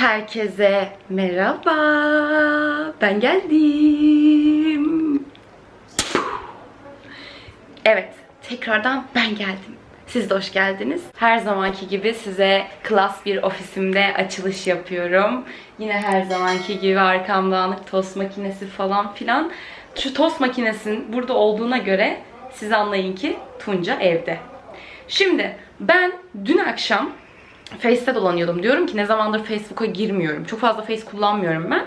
Herkese merhaba. Ben geldim. Evet, tekrardan ben geldim. Siz de hoş geldiniz. Her zamanki gibi size klas bir ofisimde açılış yapıyorum. Yine her zamanki gibi arkamda anık tost makinesi falan filan. Şu tost makinesinin burada olduğuna göre siz anlayın ki Tunca evde. Şimdi ben dün akşam Face'te dolanıyordum. Diyorum ki ne zamandır Facebook'a girmiyorum. Çok fazla Face kullanmıyorum ben.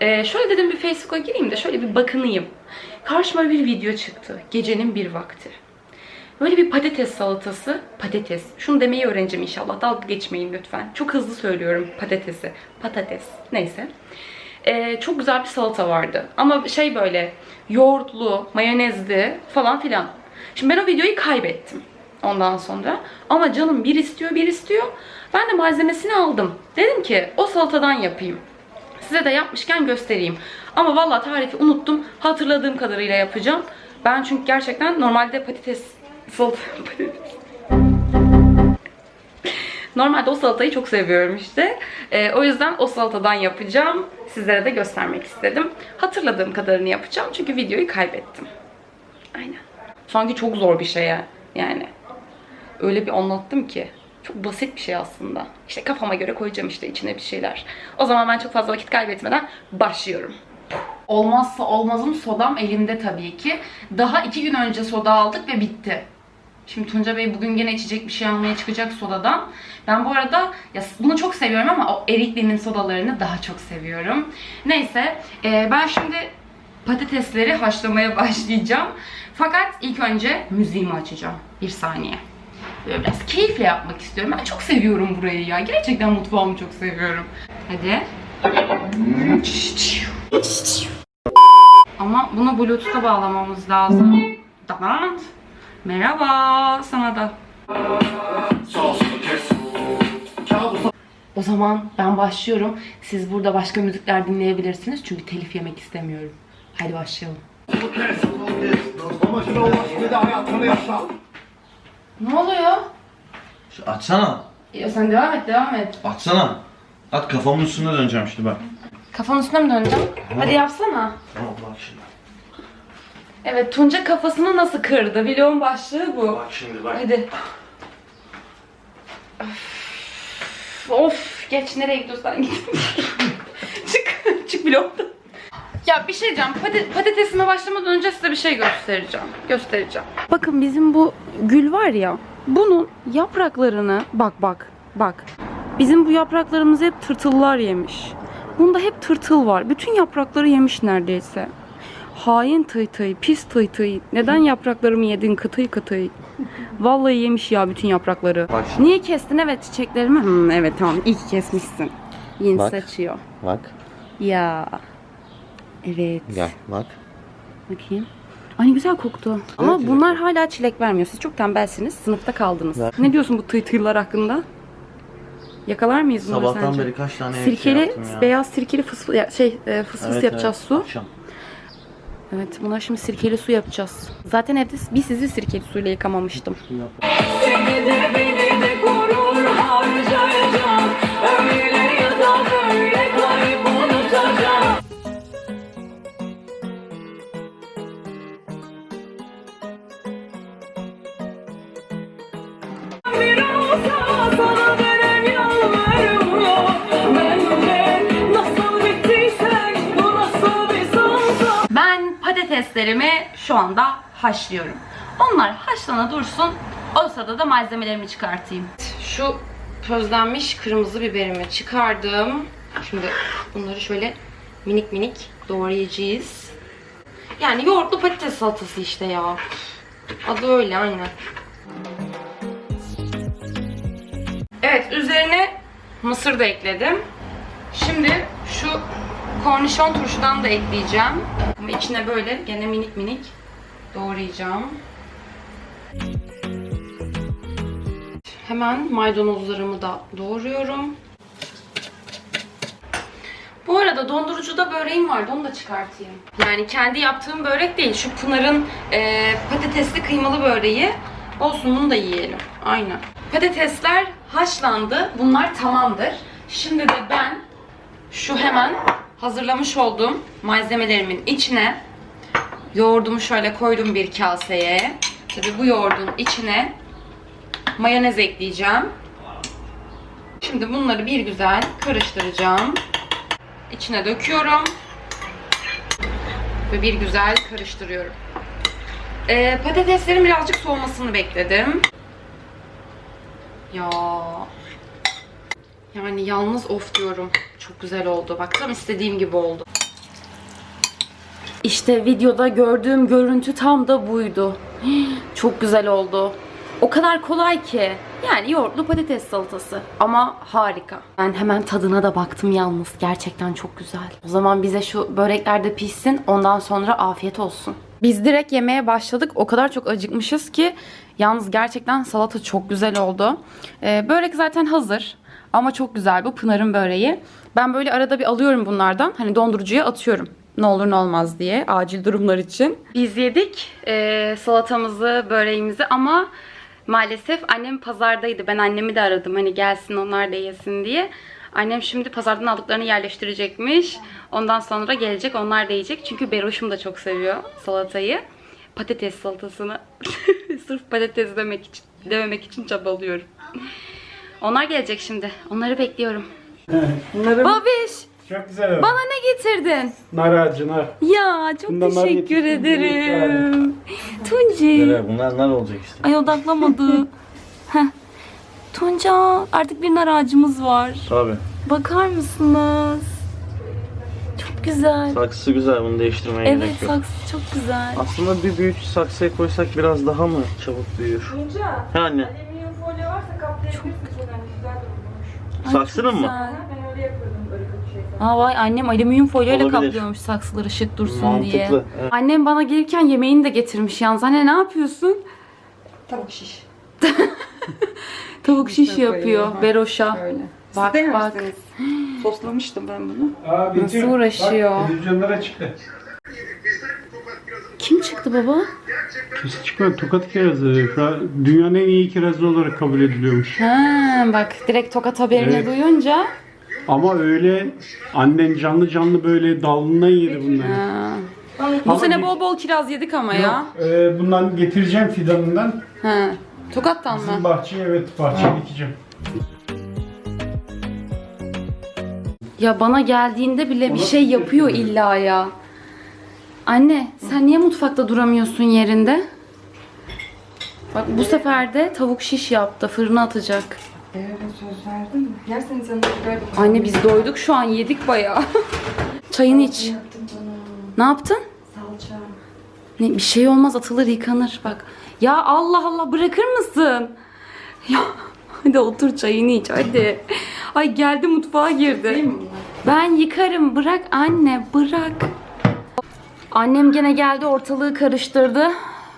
Ee, şöyle dedim bir Facebook'a gireyim de şöyle bir bakınayım. Karşıma bir video çıktı. Gecenin bir vakti. Böyle bir patates salatası. Patates. Şunu demeyi öğreneceğim inşallah. Dalga geçmeyin lütfen. Çok hızlı söylüyorum patatesi. Patates. Neyse. Ee, çok güzel bir salata vardı. Ama şey böyle yoğurtlu, mayonezli falan filan. Şimdi ben o videoyu kaybettim ondan sonra. Ama canım bir istiyor bir istiyor. Ben de malzemesini aldım. Dedim ki o salatadan yapayım. Size de yapmışken göstereyim. Ama valla tarifi unuttum. Hatırladığım kadarıyla yapacağım. Ben çünkü gerçekten normalde patates salata. Normalde o salatayı çok seviyorum işte. Ee, o yüzden o salatadan yapacağım. Sizlere de göstermek istedim. Hatırladığım kadarını yapacağım. Çünkü videoyu kaybettim. Aynen. Sanki çok zor bir şey ya. Yani. Öyle bir anlattım ki. Çok basit bir şey aslında. İşte kafama göre koyacağım işte içine bir şeyler. O zaman ben çok fazla vakit kaybetmeden başlıyorum. Olmazsa olmazım sodam elimde tabii ki. Daha iki gün önce soda aldık ve bitti. Şimdi Tunca Bey bugün gene içecek bir şey almaya çıkacak sodadan. Ben bu arada ya bunu çok seviyorum ama o Erikli'nin sodalarını daha çok seviyorum. Neyse e, ben şimdi patatesleri haşlamaya başlayacağım. Fakat ilk önce müziğimi açacağım. Bir saniye. Böyle biraz keyifle yapmak istiyorum. Ben çok seviyorum burayı ya. Gerçekten mutfağımı çok seviyorum. Hadi. Ama bunu Bluetooth'a bağlamamız lazım. Tamam. Merhaba sana da. O zaman ben başlıyorum. Siz burada başka müzikler dinleyebilirsiniz. Çünkü telif yemek istemiyorum. Hadi başlayalım. Ama bir de hayatını yaşa. Ne oluyor? Şu Açsana. Ya sen devam et, devam et. Açsana. At kafamın üstüne döneceğim şimdi bak. Kafanın üstüne mi döneceğim? Hadi yapsana. Tamam bak şimdi. Evet, Tunca kafasını nasıl kırdı? Vlogun başlığı bu. Bak şimdi bak. Hadi. Of, of. geç nereye gidiyorsan git. çık, çık vlogdan. Ya bir şey diyeceğim. Pati- patatesime başlamadan önce size bir şey göstereceğim. Göstereceğim. Bakın bizim bu gül var ya. Bunun yapraklarını bak bak bak. Bizim bu yapraklarımızı hep tırtıllar yemiş. Bunda hep tırtıl var. Bütün yaprakları yemiş neredeyse. Hain tıy tıy, pis tıy tıy. Neden yapraklarımı yedin kıtıy kıtıy? Vallahi yemiş ya bütün yaprakları. Şimdi. Niye kestin evet çiçeklerimi? Hmm, evet tamam iyi ki kesmişsin. Yeni Bak. saçıyor. Bak. Ya. Evet. Gel bak. Bakayım. Ay ne güzel koktu. Ama güzel bunlar hala çilek vermiyor. Siz çok tembelsiniz. Sınıfta kaldınız. Ver. Ne diyorsun bu tıy tıylar hakkında? Yakalar mıyız bunları Sabahtan sence? beri kaç tane Sirkeli, şey ya. beyaz sirkeli fıs ya, şey e, fıs fıs Evet, yapacağız evet. su. Akşam. Evet, buna şimdi sirkeli su yapacağız. Zaten evde bir sizi sirkeli suyla yıkamamıştım. Patateslerimi şu anda haşlıyorum. Onlar haşlana dursun. O sırada da malzemelerimi çıkartayım. Şu közlenmiş kırmızı biberimi çıkardım. Şimdi bunları şöyle minik minik doğrayacağız. Yani yoğurtlu patates salatası işte ya. Adı öyle aynen. Evet üzerine mısır da ekledim. Şimdi şu kornişon turşudan da ekleyeceğim. Ama içine böyle gene minik minik doğrayacağım. Hemen maydanozlarımı da doğruyorum. Bu arada dondurucuda böreğim vardı onu da çıkartayım. Yani kendi yaptığım börek değil. Şu Pınar'ın e, patatesli kıymalı böreği. Olsun bunu da yiyelim. Aynen. Patatesler haşlandı. Bunlar tamamdır. Şimdi de ben şu hemen hazırlamış olduğum malzemelerimin içine yoğurdumu şöyle koydum bir kaseye. Tabii bu yoğurdun içine mayonez ekleyeceğim. Şimdi bunları bir güzel karıştıracağım. İçine döküyorum. Ve bir güzel karıştırıyorum. Ee, patateslerin birazcık soğumasını bekledim. Ya. Yani yalnız of diyorum. Çok güzel oldu. Bak tam istediğim gibi oldu. İşte videoda gördüğüm görüntü tam da buydu. Çok güzel oldu. O kadar kolay ki. Yani yoğurtlu patates salatası. Ama harika. Ben hemen tadına da baktım yalnız. Gerçekten çok güzel. O zaman bize şu börekler de pişsin. Ondan sonra afiyet olsun. Biz direkt yemeğe başladık. O kadar çok acıkmışız ki. Yalnız gerçekten salata çok güzel oldu. Ee, börek zaten hazır. Ama çok güzel bu Pınar'ın böreği. Ben böyle arada bir alıyorum bunlardan. Hani dondurucuya atıyorum. Ne olur ne olmaz diye acil durumlar için. Biz yedik ee, salatamızı, böreğimizi ama maalesef annem pazardaydı. Ben annemi de aradım hani gelsin onlar da yesin diye. Annem şimdi pazardan aldıklarını yerleştirecekmiş. Ondan sonra gelecek onlar da yiyecek. Çünkü Beroş'um da çok seviyor salatayı. Patates salatasını. Sırf patates demek için, dememek için çabalıyorum. Onlar gelecek şimdi. Onları bekliyorum. Bunları Babiş çok güzel oldu. bana ne getirdin? Nar ağacı, nar. Ya çok Bundan teşekkür ederim. Tunci. Bunlar nar olacak işte. Ay odaklamadı. Heh. Tunca artık bir nar ağacımız var. Tabii. Bakar mısınız? Çok güzel. Saksısı güzel bunu değiştirmeye Evet gerek yok. saksı çok güzel. Aslında bir büyük saksıya koysak biraz daha mı çabuk büyür? Ha anne. Alüminyum folyo varsa kaplayabilirsin çok hani güzel durmuş. Ay, Saksının mı? böyle. Aa vay annem alüminyum folyo ile Olabilir. kaplıyormuş saksıları şık dursun Mantıklı. diye. Evet. Annem bana gelirken yemeğini de getirmiş yalnız. Anne ne yapıyorsun? Tavuk şiş. Tavuk şiş yapıyor ha. Beroş'a. Öyle. Bak, Siz de bak. Soslamıştım ben bunu. Aa, Nasıl uğraşıyor? Bak, televizyonlara çıktı. Kim çıktı baba? Kimse çıkmadı. Tokat kirazı. Şu an dünyanın en iyi kirazı olarak kabul ediliyormuş. Ha bak direkt tokat haberini Evet. duyunca. Ama öyle annen canlı canlı böyle dalından yedi bunları. Ha. Bu Ama sene bol bol kiraz yedik ama ya. Yok, e, bundan getireceğim fidanından. Ha. Tokat'tan mı? bahçeye evet bahçeye dikeceğim. Ya bana geldiğinde bile bir şey yapıyor illa ya. Anne sen niye mutfakta duramıyorsun yerinde? Bak bu sefer de tavuk şiş yaptı. Fırına atacak. Evet söz verdim. Yerseniz yanına giderdim. Anne biz doyduk şu an yedik bayağı. Çayını iç. Yaptım canım. Ne yaptın? Salça. Ne, bir şey olmaz atılır yıkanır bak. Ya Allah Allah bırakır mısın? Ya hadi otur çayını iç hadi. Ay geldi mutfağa girdi. Ben yıkarım bırak anne bırak. Annem gene geldi ortalığı karıştırdı.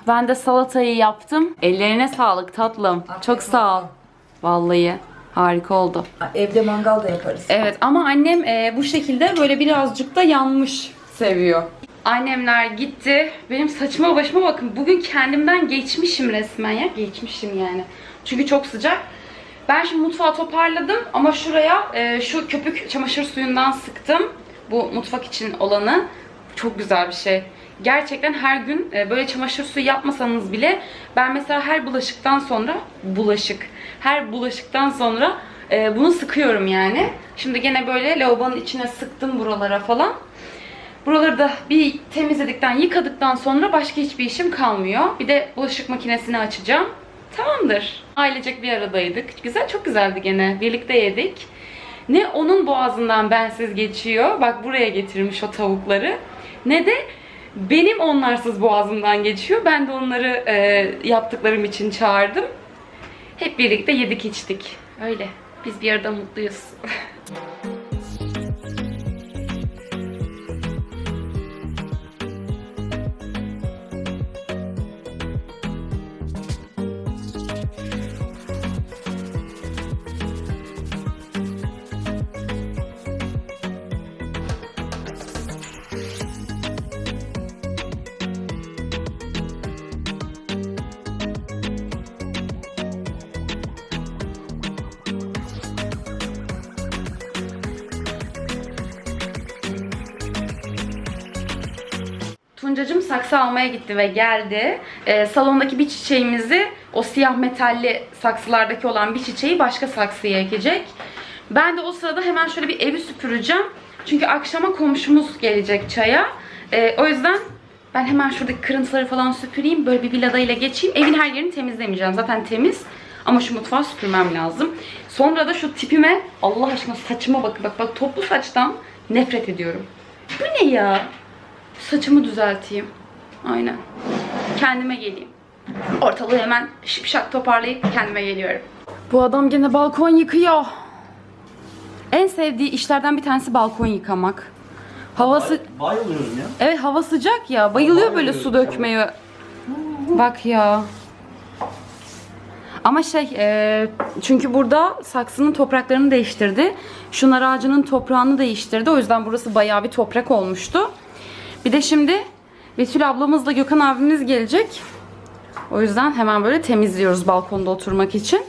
Ben de salatayı yaptım. Ellerine sağlık tatlım. Çok sağ ol. Vallahi harika oldu. Evde mangal da yaparız. Evet ama annem e, bu şekilde böyle birazcık da yanmış seviyor. Annemler gitti. Benim saçıma başıma bakın. Bugün kendimden geçmişim resmen ya. Geçmişim yani. Çünkü çok sıcak. Ben şimdi mutfağı toparladım ama şuraya e, şu köpük çamaşır suyundan sıktım. Bu mutfak için olanı. Çok güzel bir şey. Gerçekten her gün e, böyle çamaşır suyu yapmasanız bile ben mesela her bulaşıktan sonra bulaşık her bulaşıktan sonra e, bunu sıkıyorum yani. Şimdi gene böyle lavabonun içine sıktım buralara falan. Buraları da bir temizledikten, yıkadıktan sonra başka hiçbir işim kalmıyor. Bir de bulaşık makinesini açacağım. Tamamdır. Ailecek bir aradaydık. Güzel, çok güzeldi gene. Birlikte yedik. Ne onun boğazından bensiz geçiyor. Bak buraya getirmiş o tavukları. Ne de benim onlarsız boğazımdan geçiyor. Ben de onları e, yaptıklarım için çağırdım. Hep birlikte yedik içtik. Öyle. Biz bir arada mutluyuz. Tuncacığım saksı almaya gitti ve geldi. Ee, salondaki bir çiçeğimizi, o siyah metalli saksılardaki olan bir çiçeği başka saksıya ekecek. Ben de o sırada hemen şöyle bir evi süpüreceğim. Çünkü akşama komşumuz gelecek çaya. Ee, o yüzden ben hemen şuradaki kırıntıları falan süpüreyim. Böyle bir villadayla geçeyim. Evin her yerini temizlemeyeceğim. Zaten temiz. Ama şu mutfağı süpürmem lazım. Sonra da şu tipime Allah aşkına saçıma bakın. Bak bak toplu saçtan nefret ediyorum. Bu ne ya? Saçımı düzelteyim. Aynen. Kendime geleyim. Ortalığı hemen şipşak toparlayıp kendime geliyorum. Bu adam gene balkon yıkıyor. En sevdiği işlerden bir tanesi balkon yıkamak. Havası Bayılıyorum ya. Evet hava sıcak ya. Bayılıyor böyle su dökmeye. Bak ya. Ama şey e, çünkü burada saksının topraklarını değiştirdi. Şunar ağacının toprağını değiştirdi. O yüzden burası bayağı bir toprak olmuştu. Bir de şimdi Betül ablamızla Gökhan abimiz gelecek. O yüzden hemen böyle temizliyoruz balkonda oturmak için.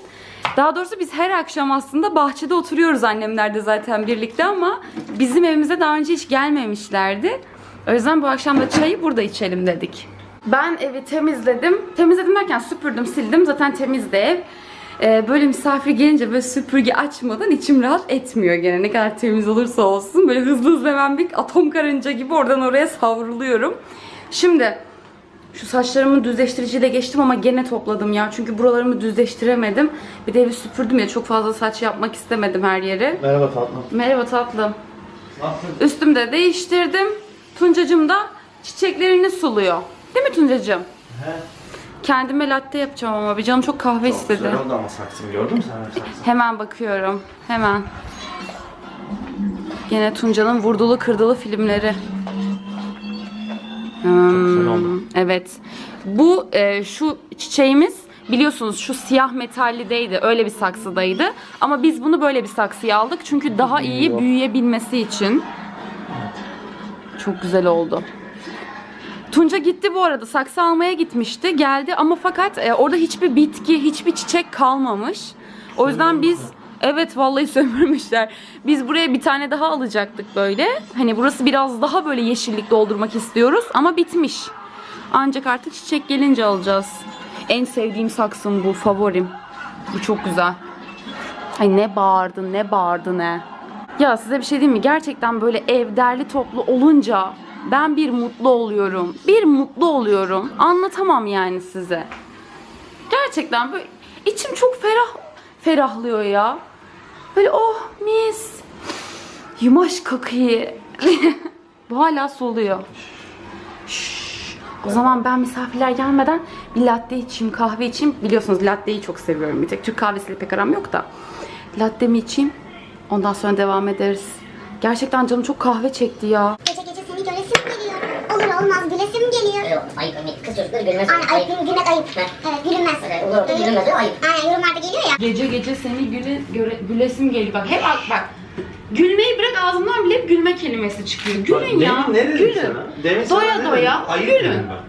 Daha doğrusu biz her akşam aslında bahçede oturuyoruz annemler de zaten birlikte ama bizim evimize daha önce hiç gelmemişlerdi. O yüzden bu akşam da çayı burada içelim dedik. Ben evi temizledim. Temizledim derken süpürdüm, sildim. Zaten temizdi ev. Ee, böyle misafir gelince böyle süpürge açmadan içim rahat etmiyor gene. Ne kadar temiz olursa olsun. Böyle hızlı hızlı hemen bir atom karınca gibi oradan oraya savruluyorum. Şimdi şu saçlarımı düzleştiriciyle geçtim ama gene topladım ya. Çünkü buralarımı düzleştiremedim. Bir de evi süpürdüm ya çok fazla saç yapmak istemedim her yeri. Merhaba tatlım. Merhaba tatlım. Nasılsın? Üstümü de değiştirdim. Tuncacım da çiçeklerini suluyor. Değil mi Tuncacım? He. Kendime latte yapacağım ama bir canım çok kahve istedi. Güzel oldu ama saksın gördün mü sen saksı? Hemen bakıyorum. Hemen. Gene Tunca'nın vurdulu kırdılı filmleri. Hmm. Evet. Bu e, şu çiçeğimiz biliyorsunuz şu siyah metallideydi. Öyle bir saksıdaydı. Ama biz bunu böyle bir saksıya aldık. Çünkü daha iyi büyüyebilmesi için. Çok güzel oldu. Tunca gitti bu arada. Saksı almaya gitmişti. Geldi ama fakat e, orada hiçbir bitki, hiçbir çiçek kalmamış. O yüzden biz evet vallahi sömürmüşler. Biz buraya bir tane daha alacaktık böyle. Hani burası biraz daha böyle yeşillik doldurmak istiyoruz ama bitmiş. Ancak artık çiçek gelince alacağız. En sevdiğim saksım bu, favorim. Bu çok güzel. Ay ne bağırdı, ne bağırdı ne. Ya size bir şey diyeyim mi? Gerçekten böyle ev derli toplu olunca ben bir mutlu oluyorum. Bir mutlu oluyorum. Anlatamam yani size. Gerçekten böyle içim çok ferah ferahlıyor ya. Böyle oh mis. Yumaş kakıyı. Bu hala soluyor. O zaman ben misafirler gelmeden bir latte içeyim, kahve içeyim. Biliyorsunuz latteyi çok seviyorum. Bir tek Türk kahvesiyle pek aram yok da. Lattemi içeyim. Ondan sonra devam ederiz. Gerçekten canım çok kahve çekti ya. Gece gece seni göresim geliyor. Olur olmaz gülesim geliyor. Yok ayıp ayıp. Kız çocukları gülmez. Aynen ayıp gül- gülmek ayıp. Evet gülünmez. Evet, olur, gülünmez, ayıp. Aynen yorumlarda geliyor ya. Gece gece seni güle, göre, gülesim geliyor. Bak hep bak bak. Gülmeyi bırak ağzımdan bile hep gülme kelimesi çıkıyor. Gülün ya. Demin ne dedim Gülün. sana? Demin sana Doya ne doya? Ayıp gülün. dedim ben.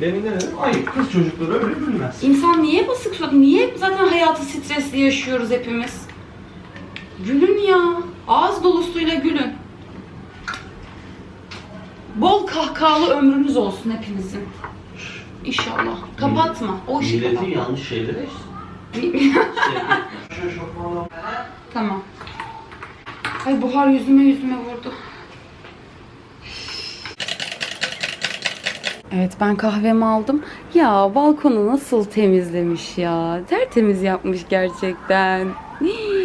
Demin ne dedim? Ayıp. Kız çocukları öyle gülmez. İnsan niye basık surat? Niye zaten hayatı stresli yaşıyoruz hepimiz? Gülün ya. Ağız dolusuyla gülün. Bol kahkahalı ömrünüz olsun hepinizin. İnşallah. Kapatma. O işi Milletin kapatma. yanlış şeyleri Şöyle şofmanla. Tamam. Ay buhar yüzüme yüzüme vurdu. Evet ben kahvemi aldım. Ya balkonu nasıl temizlemiş ya. Tertemiz yapmış gerçekten. Hii,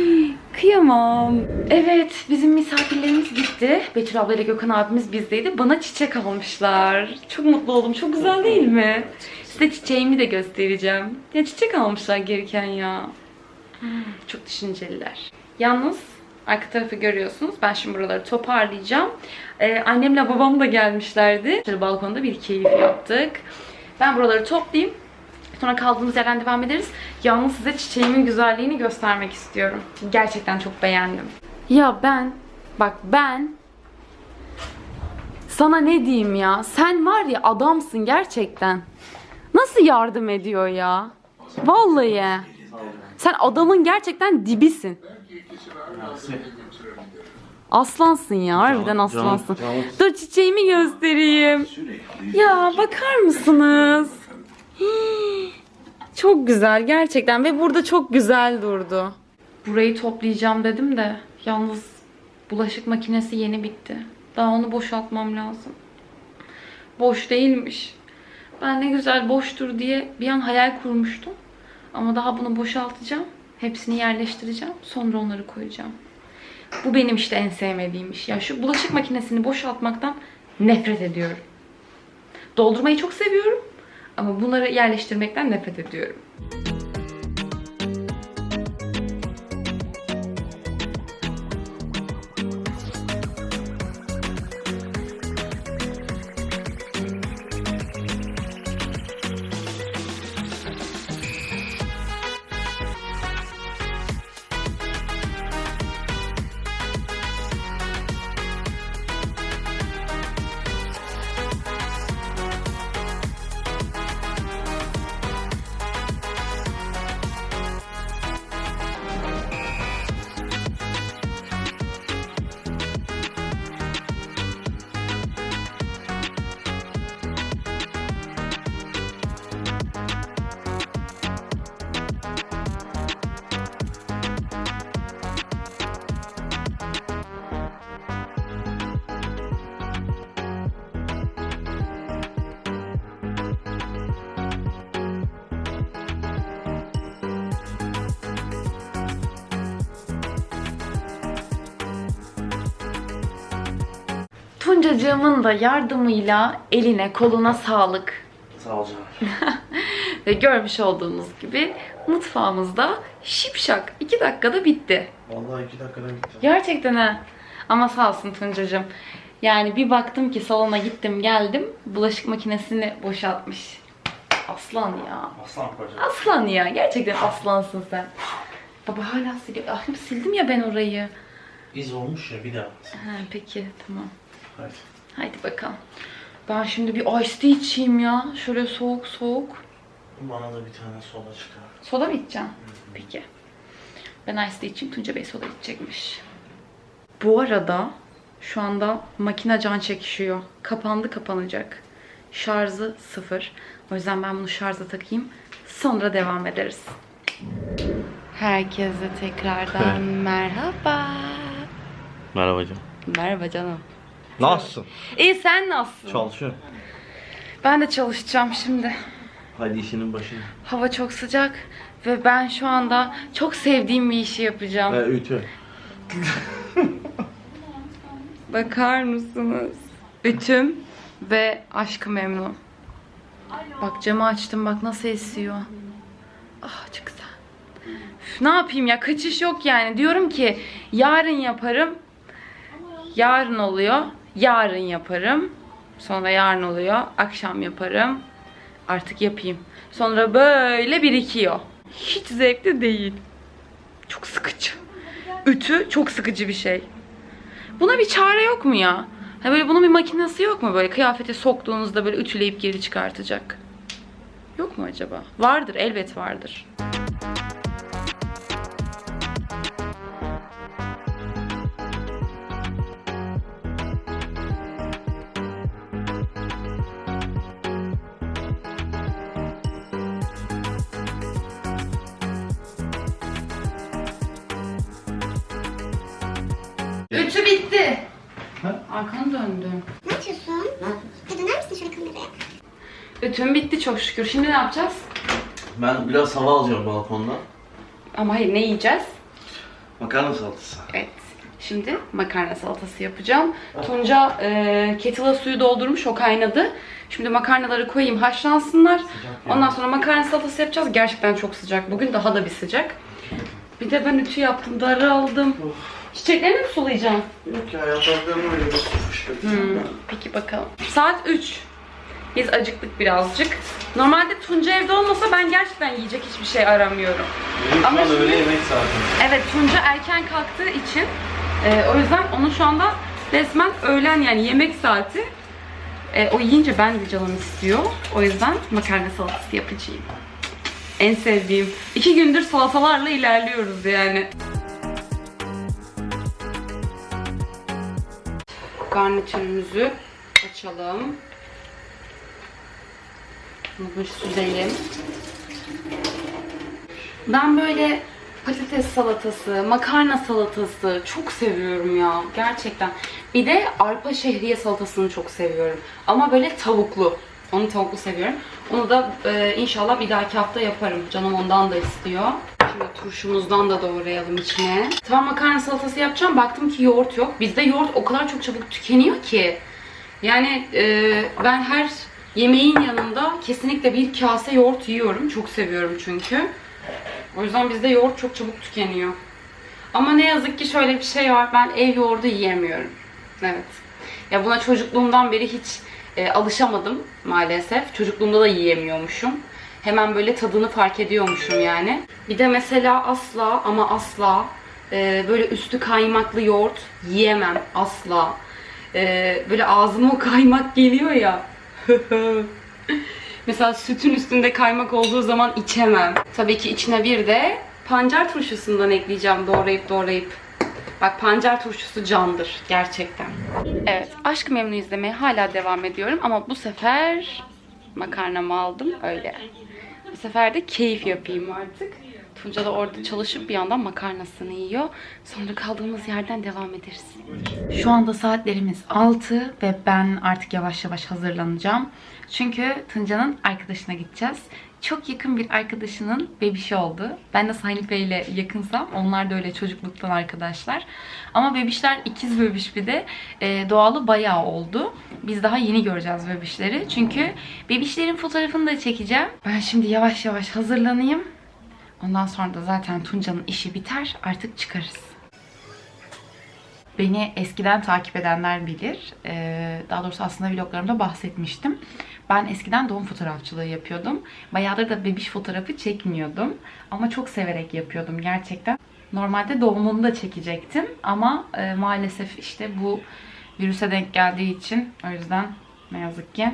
Kıyamam. Evet bizim misafirlerimiz gitti. Betül abla ile Gökhan abimiz bizdeydi. Bana çiçek almışlar. Çok mutlu oldum. Çok güzel değil mi? Size çiçeğimi de göstereceğim. Ya çiçek almışlar gereken ya. Çok düşünceliler. Yalnız arka tarafı görüyorsunuz. Ben şimdi buraları toparlayacağım. Ee, annemle babam da gelmişlerdi. Şöyle balkonda bir keyif yaptık. Ben buraları toplayayım. Sonra kaldığımız yerden devam ederiz. Yalnız size çiçeğimin güzelliğini göstermek istiyorum. Gerçekten çok beğendim. Ya ben, bak ben sana ne diyeyim ya? Sen var ya adamsın gerçekten. Nasıl yardım ediyor ya? Vallahi. Sen adamın gerçekten dibisin. Aslansın ya harbiden aslansın. Dur çiçeğimi göstereyim. Ya bakar mısınız? Çok güzel gerçekten ve burada çok güzel durdu. Burayı toplayacağım dedim de yalnız bulaşık makinesi yeni bitti. Daha onu boşaltmam lazım. Boş değilmiş. Ben ne güzel boştur diye bir an hayal kurmuştum. Ama daha bunu boşaltacağım. Hepsini yerleştireceğim. Sonra onları koyacağım. Bu benim işte en sevmediğim iş. Ya şu bulaşık makinesini boşaltmaktan nefret ediyorum. Doldurmayı çok seviyorum. Ama bunları yerleştirmekten nefret ediyorum. Tuncacığımın da yardımıyla eline koluna sağlık. Sağ ol canım. Ve görmüş olduğunuz gibi mutfağımızda şipşak 2 dakikada bitti. Vallahi iki dakikada bitti. Gerçekten ha. Ama sağ olsun Tuncacığım. Yani bir baktım ki salona gittim geldim bulaşık makinesini boşaltmış. Aslan ya. Aslan parça. Aslan ya. Gerçekten aslansın sen. Baba hala siliyor. Ah sildim ya ben orayı. İz olmuş ya bir daha. Ha, peki tamam. Hadi. Haydi bakalım. Ben şimdi bir iced tea içeyim ya. Şöyle soğuk soğuk. Bana da bir tane soda çıkar. Soda mı içeceğim? Peki. Ben ice tea içeyim. Tunca Bey soda içecekmiş. Bu arada şu anda makine can çekişiyor. Kapandı kapanacak. Şarjı sıfır. O yüzden ben bunu şarja takayım. Sonra devam ederiz. Herkese tekrardan merhaba. Merhaba canım. Merhaba canım. Nasılsın? İyi sen nasılsın? Çalışıyor. Ben de çalışacağım şimdi. Hadi işinin başına. Hava çok sıcak ve ben şu anda çok sevdiğim bir işi yapacağım. Ve ütü. Bakar mısınız? Ütüm ve aşkı memnun. Bak camı açtım bak nasıl esiyor. Ah çok güzel. Üf, ne yapayım ya kaçış yok yani. Diyorum ki yarın yaparım. Yarın oluyor. Yarın yaparım. Sonra yarın oluyor. Akşam yaparım. Artık yapayım. Sonra böyle birikiyor. Hiç zevkli değil. Çok sıkıcı. Ütü çok sıkıcı bir şey. Buna bir çare yok mu ya? Ha böyle bunun bir makinesi yok mu böyle kıyafete soktuğunuzda böyle ütüleyip geri çıkartacak? Yok mu acaba? Vardır, elbet vardır. Ütüm bitti çok şükür. Şimdi ne yapacağız? Ben biraz hava alacağım balkonda. Ama hayır ne yiyeceğiz? Makarna salatası. Evet. Şimdi makarna salatası yapacağım. Tunca e, kettle'a suyu doldurmuş, o kaynadı. Şimdi makarnaları koyayım, haşlansınlar. Ondan sonra makarna salatası yapacağız. Gerçekten çok sıcak. Bugün daha da bir sıcak. Bir de ben ütü yaptım, daraldım. Çiçeklerini mi sulayacağım? Yok ya yapraklarını öyle bir. Hmm, Peki bakalım. Saat 3. Biz acıktık birazcık. Normalde Tunca evde olmasa ben gerçekten yiyecek hiçbir şey aramıyorum. Benim şu Ama an şimdi- öğle yemek saatim. Evet Tunca erken kalktığı için e, o yüzden onun şu anda resmen öğlen yani yemek saati. E, o yiyince ben de canım istiyor. O yüzden makarna salatası yapacağım. En sevdiğim. İki gündür salatalarla ilerliyoruz yani. garnitürümüzü açalım. Bunu süzelim. Ben böyle patates salatası, makarna salatası çok seviyorum ya gerçekten. Bir de arpa şehriye salatasını çok seviyorum. Ama böyle tavuklu. Onu tavuklu seviyorum. Onu da e, inşallah bir dahaki hafta yaparım. Canım ondan da istiyor. Şimdi turşumuzdan da doğrayalım içine. Tam makarna salatası yapacağım. Baktım ki yoğurt yok. Bizde yoğurt o kadar çok çabuk tükeniyor ki. Yani e, ben her yemeğin yanında kesinlikle bir kase yoğurt yiyorum. Çok seviyorum çünkü. O yüzden bizde yoğurt çok çabuk tükeniyor. Ama ne yazık ki şöyle bir şey var. Ben ev yoğurdu yiyemiyorum. Evet. Ya buna çocukluğumdan beri hiç e, alışamadım maalesef. Çocukluğumda da yiyemiyormuşum. Hemen böyle tadını fark ediyormuşum yani. Bir de mesela asla ama asla e, böyle üstü kaymaklı yoğurt yiyemem asla. E, böyle ağzıma o kaymak geliyor ya. Mesela sütün üstünde kaymak olduğu zaman içemem. Tabii ki içine bir de pancar turşusundan ekleyeceğim doğrayıp doğrayıp. Bak pancar turşusu candır gerçekten. Evet Aşk Memnu izlemeye hala devam ediyorum ama bu sefer makarnamı aldım öyle. Bu sefer de keyif yapayım artık. Tunca da orada çalışıp bir yandan makarnasını yiyor. Sonra kaldığımız yerden devam ederiz. Şu anda saatlerimiz 6 ve ben artık yavaş yavaş hazırlanacağım. Çünkü Tunca'nın arkadaşına gideceğiz. Çok yakın bir arkadaşının bebişi oldu. Ben de Hanife ile yakınsam onlar da öyle çocukluktan arkadaşlar. Ama bebişler ikiz bebiş bir de e, doğalı bayağı oldu. Biz daha yeni göreceğiz bebişleri. Çünkü bebişlerin fotoğrafını da çekeceğim. Ben şimdi yavaş yavaş hazırlanayım. Ondan sonra da zaten Tunca'nın işi biter. Artık çıkarız. Beni eskiden takip edenler bilir. Ee, daha doğrusu aslında vloglarımda bahsetmiştim. Ben eskiden doğum fotoğrafçılığı yapıyordum. Bayağıdır da bebiş fotoğrafı çekmiyordum. Ama çok severek yapıyordum gerçekten. Normalde doğumunu da çekecektim. Ama e, maalesef işte bu virüse denk geldiği için o yüzden ne yazık ki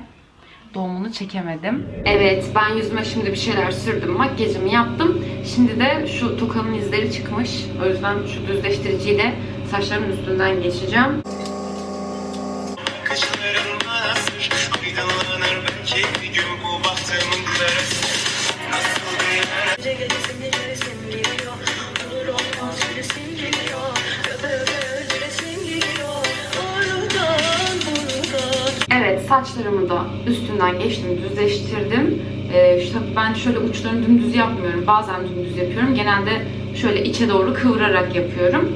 doğumunu çekemedim. Evet ben yüzüme şimdi bir şeyler sürdüm. Makyajımı yaptım. Şimdi de şu tokanın izleri çıkmış. O yüzden şu düzleştiriciyle saçlarımın üstünden geçeceğim. Nasır aydınlanır saçlarımı da üstünden geçtim, düzleştirdim. Ee, tabii ben şöyle uçlarını dümdüz yapmıyorum. Bazen dümdüz yapıyorum. Genelde şöyle içe doğru kıvırarak yapıyorum.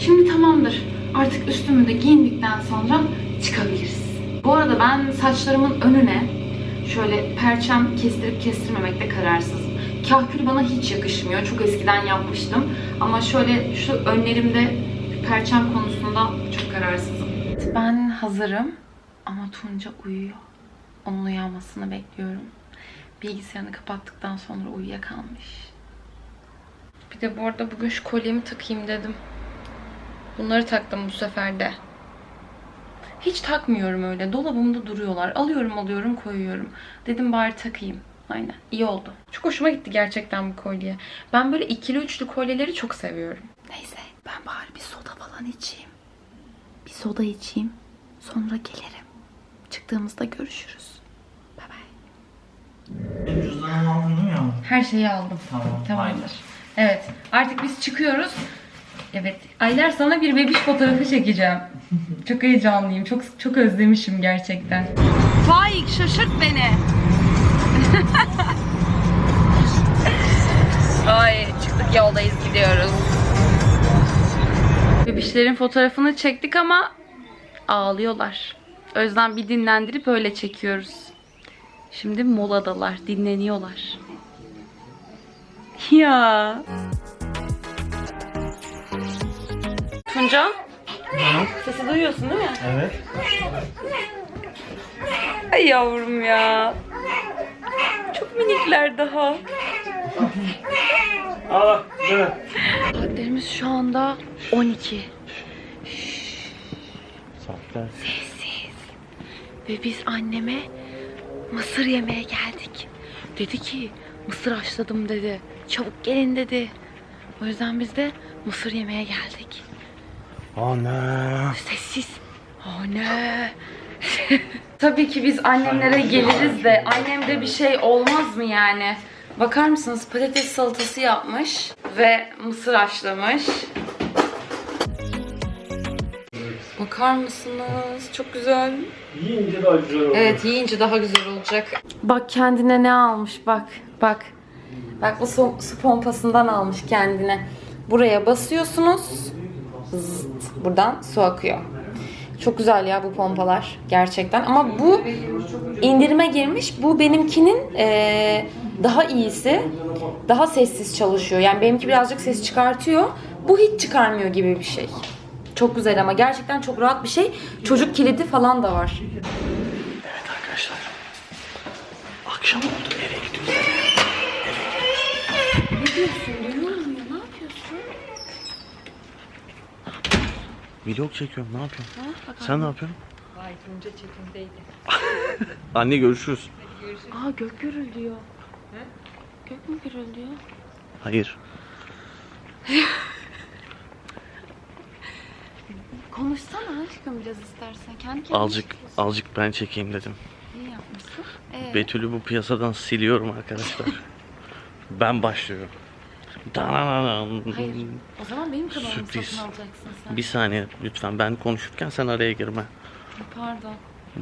Şimdi tamamdır. Artık üstümü de giyindikten sonra çıkabiliriz. Bu arada ben saçlarımın önüne şöyle perçem kestirip kestirmemekte kararsızım. Kahkül bana hiç yakışmıyor. Çok eskiden yapmıştım. Ama şöyle şu önlerimde perçem konusunda çok kararsızım. Ben hazırım. Ama Tunca uyuyor. Onun uyanmasını bekliyorum. Bilgisayarını kapattıktan sonra uyuyakalmış. Bir de bu arada bugün şu kolyemi takayım dedim. Bunları taktım bu sefer de. Hiç takmıyorum öyle. Dolabımda duruyorlar. Alıyorum alıyorum koyuyorum. Dedim bari takayım. Aynen. İyi oldu. Çok hoşuma gitti gerçekten bu kolye. Ben böyle ikili üçlü kolyeleri çok seviyorum. Neyse ben bari bir soda falan içeyim. Bir soda içeyim. Sonra gelirim. Çıktığımızda görüşürüz. Bay bay. Cüzdanımı aldın ya? Her şeyi aldım. Tamam, Tamamdır. Evet. Artık biz çıkıyoruz. Evet. Aylar sana bir bebiş fotoğrafı çekeceğim. çok heyecanlıyım. Çok çok özlemişim gerçekten. Faik şaşırt beni. Ay çıktık yoldayız gidiyoruz. Bebişlerin fotoğrafını çektik ama ağlıyorlar. O yüzden bir dinlendirip öyle çekiyoruz. Şimdi moladalar, dinleniyorlar. Ya. Tunca? Sesi duyuyorsun değil mi? Evet. Ay yavrum ya. Çok minikler daha. Al bak. Değil mi? Saatlerimiz şu anda 12. Saatler. Ve biz anneme mısır yemeye geldik. Dedi ki mısır haşladım dedi. Çabuk gelin dedi. O yüzden biz de mısır yemeye geldik. Ana. Sessiz. Ne? Tabii ki biz annemlere geliriz de annemde bir şey olmaz mı yani? Bakar mısınız patates salatası yapmış ve mısır haşlamış. Bakar mısınız? Çok güzel. Yiyince daha güzel olur. Evet yiyince daha güzel olacak. Bak kendine ne almış bak bak. Bak bu su, su pompasından almış kendine. Buraya basıyorsunuz. Zıt, buradan su akıyor. Çok güzel ya bu pompalar gerçekten. Ama bu indirime girmiş. Bu benimkinin eee, daha iyisi. Daha sessiz çalışıyor. Yani benimki birazcık ses çıkartıyor. Bu hiç çıkarmıyor gibi bir şey. Çok güzel ama gerçekten çok rahat bir şey. Çocuk kilidi falan da var. Evet arkadaşlar. Akşam oldu eve gidiyoruz. Ne diyorsun? Duyuyorum ya. Ne yapıyorsun? Vlog çekiyorum ne yapıyorsun? Sen ne yapıyorsun? Vay Tunca çekimdeydi. Anne görüşürüz. Aa gök gürülüyor. Gök mü gürülüyor? Hayır. Konuşsana aşkım biraz istersen. Kendi kendine Azıcık azıcık ben çekeyim dedim. İyi yapmışsın. Ee, Betül'ü bu piyasadan siliyorum arkadaşlar. ben başlıyorum. Dananan. Hayır. O zaman benim kanalımı Sürpriz. satın alacaksın sen. Bir saniye lütfen ben konuşurken sen araya girme. Pardon.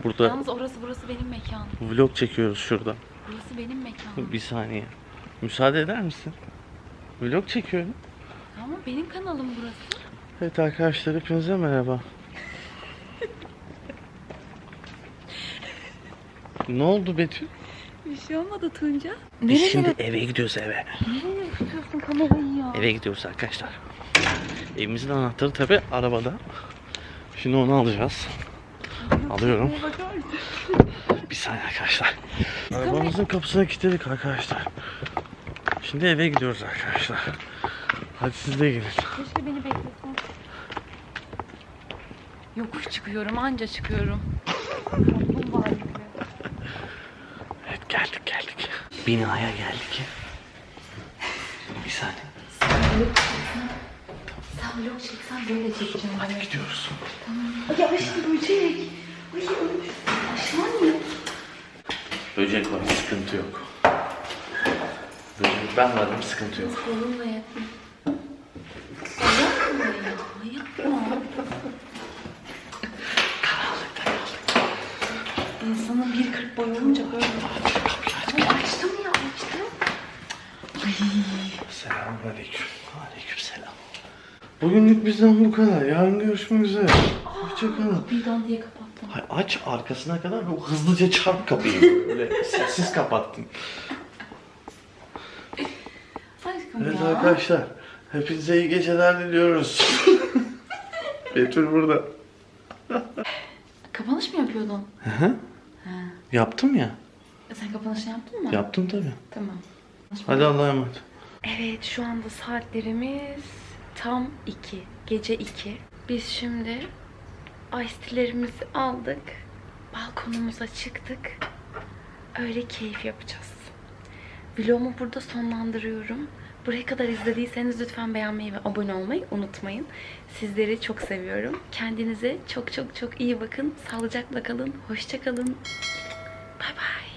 Burada Yalnız orası burası benim mekanım. vlog çekiyoruz şurada. Burası benim mekanım. Bir saniye. Müsaade eder misin? Vlog çekiyorum. Ama benim kanalım burası. Evet arkadaşlar hepinize merhaba. ne oldu Betül? Bir şey olmadı Tunca. Biz Nereye şimdi eve gidiyoruz eve. nereye tutuyorsun kamerayı ya? Eve gidiyoruz arkadaşlar. Evimizin anahtarı tabi arabada. Şimdi onu alacağız. Alıyorum. Bir saniye arkadaşlar. Arabamızın kapısına kilitledik arkadaşlar. Şimdi eve gidiyoruz arkadaşlar. Hadi siz de gelin. Keşke beni beklesen. Yokuş çıkıyorum, anca çıkıyorum. Evet geldik geldik. Binaya geldik. Bir saniye. Sen vlog çeksen böyle çekeceğim. Hadi gidiyoruz. Ya aşkım böcek. Ay ölmüş. Niye? Böcek var sıkıntı yok. Böcek ben varım sıkıntı yok. Kolumla yapayım. Yapma ya, yapma. İnsanın 1.40 boyu olunca böyle. Ay açtım ya, açtım. Selamünaleyküm. Aleyküm selam. Bugünlük bizden bu kadar. Yarın görüşmek üzere. Hoşçakalın. Birden diye kapattım. Hay aç arkasına kadar ve hızlıca çarp kapıyı böyle sessiz kapattın. Aşkım Evet ya. arkadaşlar hepinize iyi geceler diliyoruz. Betül burada. Kapanış mı yapıyordun? Hı hı. Yaptım ya. Sen kapanışı yaptın mı? Yaptım tabii. Tamam. Hadi Allah'a emanet. Evet şu anda saatlerimiz tam 2. Gece 2. Biz şimdi ice aldık. Balkonumuza çıktık. Öyle keyif yapacağız. Vlogumu burada sonlandırıyorum. Buraya kadar izlediyseniz lütfen beğenmeyi ve abone olmayı unutmayın. Sizleri çok seviyorum. Kendinize çok çok çok iyi bakın. Sağlıcakla kalın. Hoşça kalın. Bay bay.